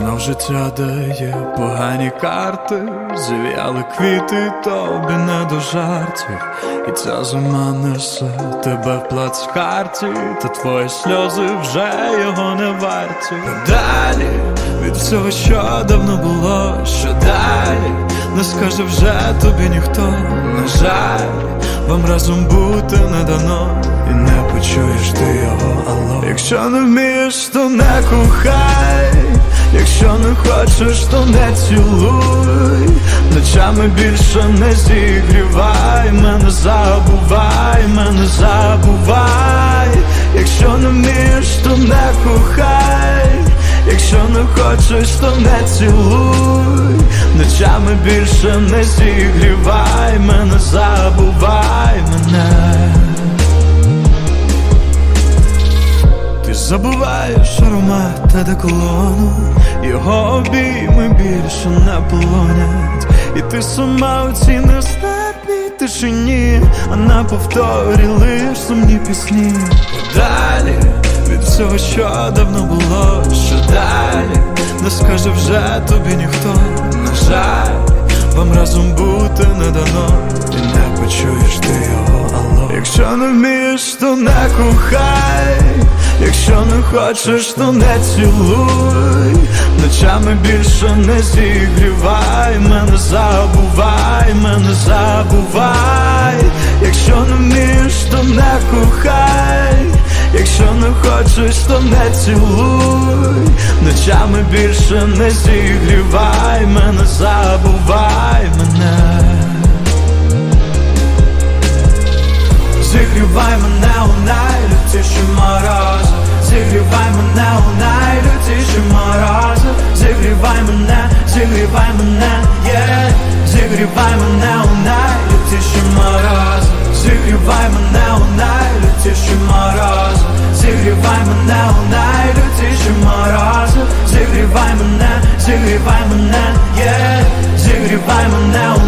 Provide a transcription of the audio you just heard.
життя дає погані карти, зів'яли квіти, тобі не до жартів, і ця зима несе тебе в плацкарті, та твої сльози вже його не варті. Далі від всього, що давно було, що далі, не скаже вже тобі ніхто, на жаль, вам разом бути не дано, і не почуєш ти його алло. Якщо не вмієш, то не кохай. Не хочеш, то не цілуй, ночами більше не зігрівай, мене забувай, мене забувай, якщо не вмієш, то не кохай, якщо не хочеш, то не цілуй, ночами більше не зігрівай, мене забувай, мене. Ти забуваєш аромат одеколону Його обійми більше не полонять. І ти сама у цій нестерпній тишині А на повторі лиш сумні пісні. Далі від всього, що давно було, що далі Не скаже вже тобі ніхто, на жаль Вам разом бути не дано. І не почуєш ти його алло. Якщо не вмієш, то не кохай Якщо не хочеш, то не цілуй. Ночами більше не зігрівай. Мене забувай, мене забувай. Якщо не вмієш, то не кохай Якщо не хочеш, то не цілуй. Ночами більше не зігрівай Зігрівай мене у найлютіші морози Зігрівай мене у найлютіші морози Зігрівай мене, зігрівай мене, yeah. Зігрівай мене у найлютіші морози Зігрівай мене у найлютіші морози Зігрівай мене у найлютіші морози Зігрівай мене, зігрівай мене, yeah. Зігрівай мене у